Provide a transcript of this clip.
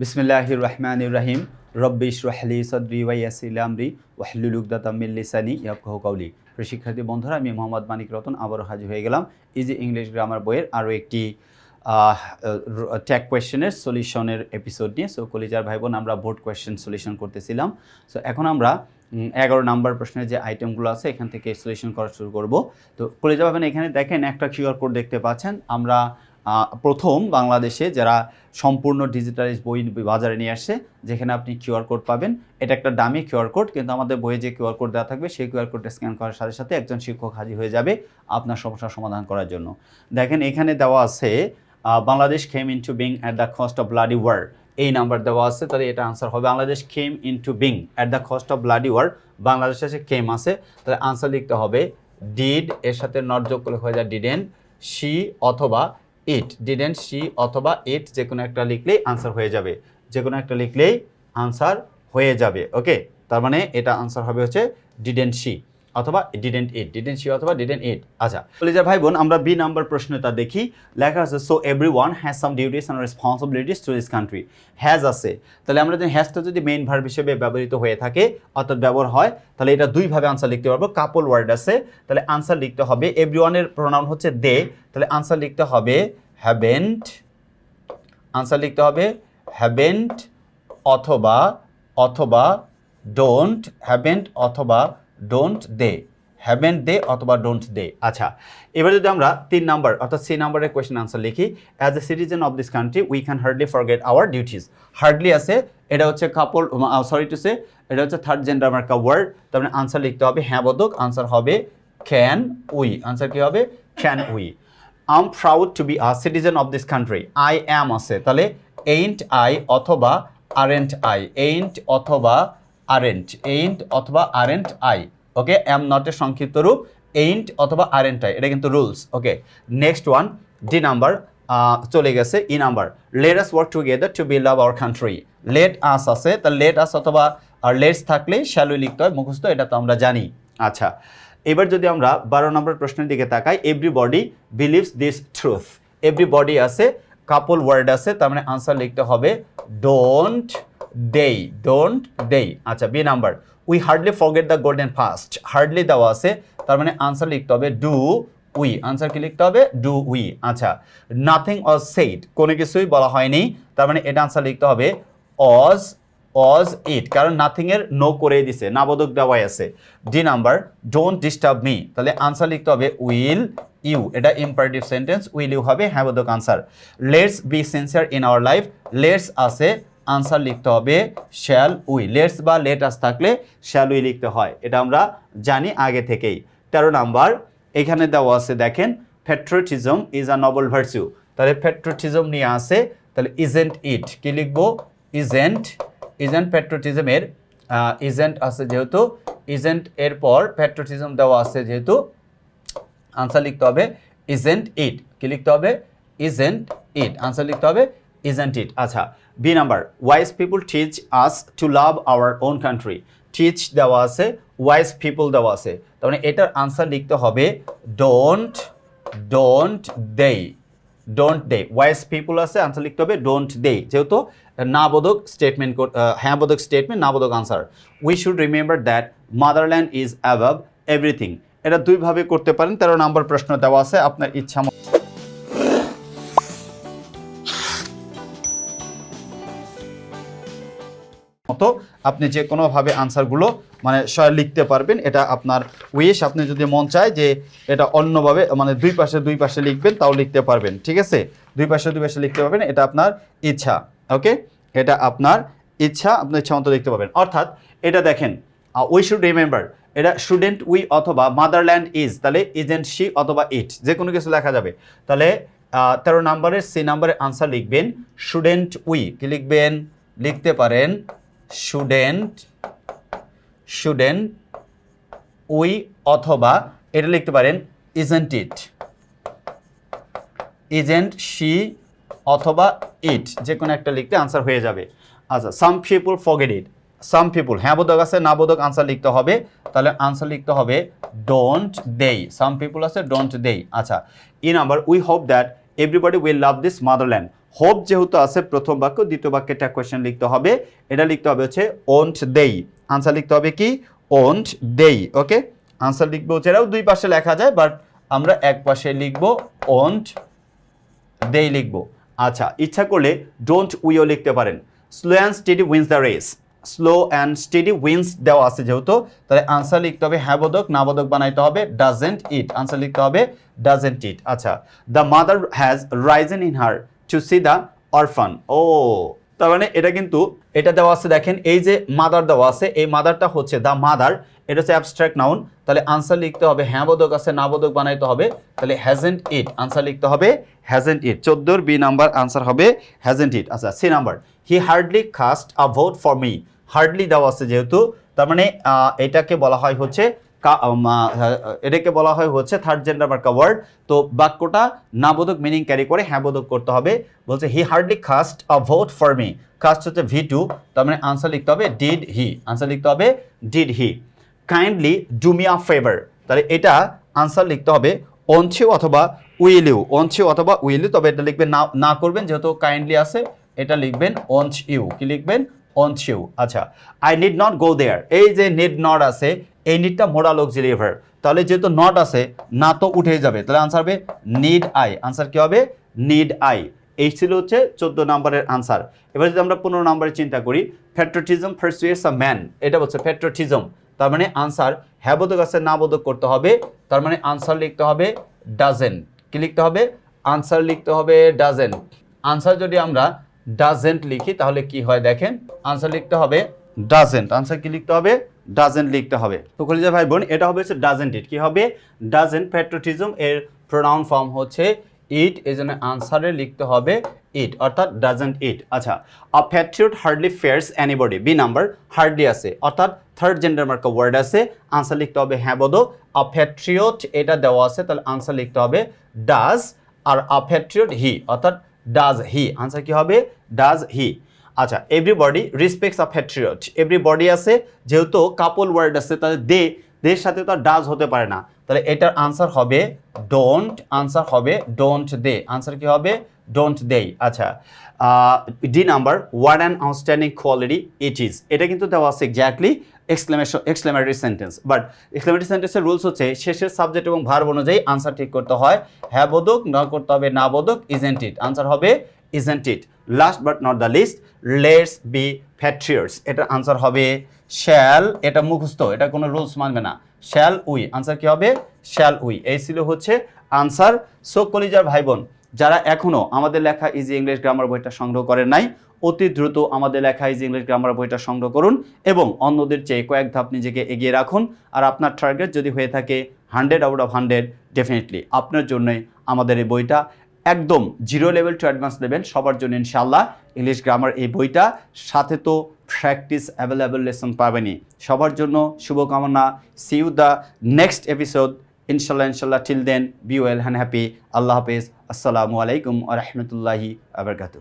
বিসমিল্লাহির রহমানির রহিম রব্বিশ রহলি সদরি ওয়াইয়াসিল আমরি ওয়াহলুল উকদাতাম লিসানি ইয়াফকাহু কাউলি প্রিয় শিক্ষার্থী বন্ধুরা, আমি মোহাম্মদ মানিক রতন, আবারও হাজির হয়ে গেলাম ইজি ইংলিশ গ্রামার বইয়ের আরও একটি ট্যাগ কোয়েশ্চেনের সলিউশনের এপিসোড নিয়ে। সো কলিজার ভাই বোন আমরা বোর্ড কোয়েশ্চেন সলিউশন করতেছিলাম। সো এখন আমরা এগারো নাম্বার প্রশ্নের যে আইটেমগুলো আছে, এখান থেকে সলিউশন করা শুরু করব। তো, কলিজা ভাবেন এখানে দেখেন একটা কিউআর কোড দেখতে পাচ্ছেন। আমরা প্রথম বাংলাদেশে যারা সম্পূর্ণ ডিজিটালাইজ বই বাজারে নিয়ে আসছে যেখানে আপনি কিউআর কোড পাবেন। এটা একটা দামি কিউআর কোড, কিন্তু আমাদের বইয়ে যে কিউআর কোড দেওয়া থাকবে, সেই কিউআর কোডটা স্ক্যান করার সাথে সাথে একজন শিক্ষক হাজির হয়ে যাবে আপনার সমস্যার সমাধান করার জন্য। দেখেন, এখানে দেওয়া আছে Bangladesh came into being at the cost of bloody war এই নাম্বার দেওয়া আছে, তাহলে এটা আনসার হবে, Bangladesh came into being at the cost of bloody war Bangladesh আছে কেম আছে, তাহলে আনসার লিখতে হবে ডিড এর সাথে নট যোগ করলে হয়ে যায় ডিডেন সি অথবা ইট ডিডেন্ট সি অথবা ইট যে কোনো একটা লিখলেই আনসার হয়ে যাবে। যে কোনো একটা লিখলেই আনসার হয়ে যাবে। ওকে তার মানে এটা আনসার হবে হচ্ছে ডিডেন্ট শি অথবা ডিডেন্ট ইট ডিডেন্ট শি অথবা ডিডেন্ট ইট আচ্ছা কলেজার ভাই বোন, আমরা বি নাম্বার প্রশ্নটা দেখি। লেখা আছে so everyone has some duties and responsibilities to this country has আছে। তাহলে আমরা যদি হ্যাজটা যদি মেইন ভার্ব হিসেবে ব্যবহৃত হয়ে থাকে, অর্থাৎ ব্যবহার হয়, তাহলে এটা দুইভাবে আনসার লিখতে পারব। কাপল ওয়ার্ড আছে, তাহলে আনসার লিখতে হবে। এভরি ওয়ানের প্রোনাউন হচ্ছে দে তাহলে আনসার লিখতে হবে হ্যাভেন্ট আনসার লিখতে হবে হ্যাভেন্ট অথবা অথবা ডোন্ট হ্যাভেন্ট অথবা ডোন্ট দে হ্যাভেন্ট দে অথবা ডোন্ট দে আচ্ছা এবার যদি আমরা তিন নাম্বার, অর্থাৎ সি নাম্বারের কোয়েশ্চেন আনসার লিখি as a citizen of this country we can hardly forget our duties hardly আছে, এটা হচ্ছে কাপল সরি টু সে এটা হচ্ছে থার্ড জেন্ডার মার্কা ওয়ার্ড তার মানে আনসার লিখতে হবে হ্যাঁ বোধক আনসার হবে ক্যান উই আনসার কী হবে? Can we am proud to be a citizen of this country I am আছে, তাহলে এইন্ট আই অথবা আরেন্ট আই এইন্ট অথবা আরেন্ট এইন্ট অথবা আরেন্ট আই ওকে অ্যাম নটের সংক্ষিপ্ত রূপ এইন্ট অথবা আরেন্ট আই এটা কিন্তু rules okay next one D number চলে গেছে E number let us work together to build up our country let us আছে, তা লেট আস অথবা, আর লেটস থাকলেই শ্যালুই লিখতে হয়, মুখস্থ, এটা তো আমরা জানি। আচ্ছা এবার যদি আমরা বারো নম্বর প্রশ্নের দিকে তাকাই everybody believes this truth everybody আছে কাপল ওয়ার্ড আছে, তার মানে আনসার লিখতে হবে ডোন্ট দেই ডোন্ট দেই আচ্ছা B number we hardly forget the golden fast hardly দেওয়া আছে, তার মানে আনসার লিখতে হবে ডু উই আনসার কি লিখতে হবে? ডু উই আচ্ছা নাথিং অজ সেইড কোনো কিছুই বলা হয়নি, তার মানে এটা আনসার লিখতে হবে অজ অজ ইট কারণ নাথিং এর নো করে দিছে নাবোধক দেওয়াই আছে। D number don't disturb me তাহলে আনসার লিখতে হবে উইল ইউ এটা ইম্পারেটিভ সেন্টেন্স উইল ইউ হবে হ্যাঁ answer let's be sincere in our life let's আছে আনসার লিখতে হবে শ্যাল উই লেটস বা লেট আস থাকলে শ্যাল উই লিখতে হয়, এটা আমরা জানি আগে থেকেই। তেরো নাম্বার, এখানে দেওয়া আছে দেখেন প্যাট্রোটিজম ইজ আ নবল ভার্সিউ তাহলে প্যাট্রোটিজম নিয়ে আসে তাহলে ইজেন্ট ইট কি লিখব? ইজেন্ট ইজেন্ট প্যাট্রোটিজমের ইজেন্ট আছে যেহেতু ইজেন্ট এর পর প্যাট্রোটিজম দেওয়া আছে যেহেতু, আনসার লিখতে হবে ইজেন্ট ইট কি লিখতে হবে? ইজেন্ট ইট আনসার লিখতে হবে ইজেন্ট ইট আচ্ছা B number wise people teach us to love our own country teach দেওয়া আছে ওয়াইজ পিপুল দেওয়া আছে। তার মানে এটার আনসার লিখতে হবে don't don't they don't they wise people আছে আনসার লিখতে হবে ডোন্ট দে যেহেতু না বোধক স্টেটমেন্ট হ্যাঁ বোধক স্টেটমেন্ট না বোধক answer we should remember that motherland is above everything এটা দুইভাবে করতে পারেন, তেরো নম্বর প্রশ্ন দেওয়া আছে, আপনার ইচ্ছা মতো আপনি যে কোনোভাবে আনসারগুলো মানে লিখতে পারবেন, এটা আপনার উইশ আপনি যদি মন চায় যে এটা অন্যভাবে মানে দুই পাশে দুই পাশে লিখবেন, তাও লিখতে পারবেন, ঠিক আছে? দুই পাশে দুই পাশে লিখতে পারবেন, এটা আপনার ইচ্ছা, ওকে? এটা আপনার ইচ্ছা আপনার ইচ্ছা মতো লিখতে পারবেন। অর্থাৎ এটা দেখেন উই শুড রিমেম্বার এটা স্টুডেন্ট উই অথবা মাদারল্যান্ড ইজ তাহলে ইজেন্ট শি অথবা ইট যে কোনো কিছু লেখা যাবে। তাহলে তেরো নাম্বারের সি নাম্বারের আনসার লিখবেন স্টুডেন্ট উই কি লিখবেন? লিখতে পারেন স্টুডেন্ট স্টুডেন্ট উই অথবা, এটা লিখতে পারেন ইজেন্ট ইট ইজেন্ট শি অথবা ইট যে কোনো একটা লিখতে আনসার হয়ে যাবে। আচ্ছা some people forget it some people হ্যাঁ বোধক আছে, না বোধক আনসার লিখতে হবে। তাহলে আনসার লিখতে হবে ডোন্ট দেই সাম পিপুল আছে ডোন্ট দেই আচ্ছা E number we hope that everybody will love this motherland hope যেহেতু আছে, প্রথম বাক্য, দ্বিতীয় বাক্যে একটা কোয়েশ্চেন লিখতে হবে। এটা লিখতে হবে হচ্ছে ওন্ট দেই আনসার লিখতে হবে কি? ওন্ট দেই ওকে আনসার লিখব হচ্ছে এটাও দুই পাশে লেখা যায় বাট আমরা এক পাশে লিখব ওন্ট দেই লিখব। আচ্ছা ইচ্ছা করলে ডোন্ট উইও লিখতে পারেন। Slow and steady wins the race slow and steady wins দেওয়া আছে যেহেতু, তাহলে আনসার লিখতে হবে হ্যাঁ বোধক, না বোধক বানাইতে হবে ডাজেন্ট ইট আনসার লিখতে হবে ডাজেন্ট ইট আচ্ছা the mother has risen in her to see the orphan ও, তার মানে এটা কিন্তু এটা দেওয়া আছে দেখেন, এই যে মাদার দেওয়া আছে, এই মাদারটা হচ্ছে দ্য মাদার এটা হচ্ছে অ্যাবস্ট্রাক্ট নাউন তাহলে আনসার লিখতে হবে হ্যাঁ বোধক আছে, না বোধক বানাইতে হবে, তাহলে হ্যাজেন্ট ইট আনসার লিখতে হবে হ্যাজেন্ট ইট চোদ্দোর বি নাম্বার আনসার হবে হ্যাজেন্ট ইট আচ্ছা C number he hardly cast a vote for me hardly দেওয়া আছে যেহেতু, তার মানে এটাকে বলা হয় হচ্ছে এটাকে বলা হয় হচ্ছে থার্ড জেন্ডার মার্কা ওয়ার্ড তো বাক্যটা নাবোধক মিনিং ক্যারি করে হ্যাঁ বোধক করতে হবে। বলছে he hardly cast a vote for me cast হচ্ছে ভি টু তার মানে আনসার লিখতে হবে ডিড হি আনসার লিখতে হবে did he kindly do me a favour তাহলে এটা আনসার লিখতে হবে অনছিউ অথবা উইল উইলিউ অনছিউ অথবা উইলিউ তবে এটা লিখবেন, না না করবেন, যেহেতু কাইন্ডলি আছে, এটা লিখবেন অনচ ইউ কি লিখবেন? ইউ আচ্ছা I need not go there এই যে নিড নট আছে, এই নিডটা মোরাল অক্সিলিয়ারি ভার্ব তাহলে যেহেতু নট আছে, না তো উঠে যাবে। তাহলে আনসার হবে নিড আই আনসার কি হবে? নিড আই এই ছিল হচ্ছে চোদ্দ নম্বরের আনসার এবার যদি আমরা পনেরো নম্বরে চিন্তা করি প্যাট্রোটিজম পারসুয়েস আ ম্যান এটা বলছে প্যাট্রোটিজম তার মানে আনসার হ্যাঁ বোধক আছে না বোধক করতে হবে। তার মানে আনসার লিখতে হবে ডাজেন কি লিখতে হবে? আনসার লিখতে হবে ডাজেন আনসার যদি আমরা ডাজেন্ট লিখি, তাহলে কি হয় দেখেন? আনসার লিখতে হবে ডাজেন্ট আনসার কি লিখতে হবে? ডাজেন্ট লিখতে হবে। তো কলিজা ভাই বোন এটা হবে হচ্ছে ডাজেন্ট ইট কি হবে? ডাজেন্ট প্যাট্রোটিজম এর প্রোনাউন ফর্ম হচ্ছে ইট এই জন্য আনসারে লিখতে হবে ইট অর্থাৎ ডাজেন্ট ইট আচ্ছা a patriot hardly fears anybody B number hardly আছে। অর্থাৎ থার্ড জেন্ডার মার্কা ওয়ার্ড আছে। আনসার লিখতে হবে হ্যাঁ বোধ। আ প্যাট্রিয়ট এটা দেওয়া আছে, তাহলে আনসার লিখতে হবে ডাজ আর আ প্যাট্রিয়ট হি অর্থাৎ ডাজ হি আনসার কি হবে? ডাজ হি আচ্ছা everybody respects a patriot everybody আছে, যেহেতু কাপল ওয়ার্ড আছে, তাহলে দে দের সাথে তো ডাজ হতে পারে না। তাহলে এটার আনসার হবে ডোন্ট আনসার হবে ডোন্ট দে আনসার কি হবে? ডোন্ট দেই আচ্ছা D number word and outstanding quality it is এটা কিন্তু দেওয়া আছে exactly exclamation exclamatory sentence but exclamatory সেন্টেন্সের রুলস হচ্ছে, শেষের সাবজেক্ট এবং ভার্ব অনুযায়ী আনসার ঠিক করতে হয়। হ্যাঁ বোধক, না করতে হবে না বোধক ইজেন্ট ইট আনসার হবে isn't it last but not the least let's be patriots এটার আনসার হবে শ্যাল এটা মুখস্থ, এটা কোনো রুলস মানবে না। শ্যাল উই আনসার কি হবে? শ্যাল উই এই ছিল হচ্ছে আনসার সো কলিজার ভাই বোন যারা এখনও আমাদের লেখা ইজি ইংলিশ গ্রামার বইটা সংগ্রহ করেন নাই, অতি দ্রুত আমাদের লেখা ইজি ইংলিশ গ্রামার বইটা সংগ্রহ করুন এবং অন্যদের চেয়ে কয়েক ধাপ নিজেকে এগিয়ে রাখুন। আর আপনার টার্গেট যদি হয়ে থাকে hundred out of hundred definitely আপনার জন্যই আমাদের এই বইটা একদম জিরো লেভেল টু অ্যাডভান্স দেবেন সবার জন্য ইনশাল্লাহ ইংলিশ গ্রামার এই বইটা সাথে তো প্র্যাকটিস অ্যাভেলেবল লেসন পাবেনি সবার জন্য শুভকামনা। See you the next episode ইনশাল্লাহ ইনশাল্লাহ till then be well and happy আল্লাহ হাফেজ। আসসালামু আলাইকুম আ রহমতুল্লাহি আবরকাতু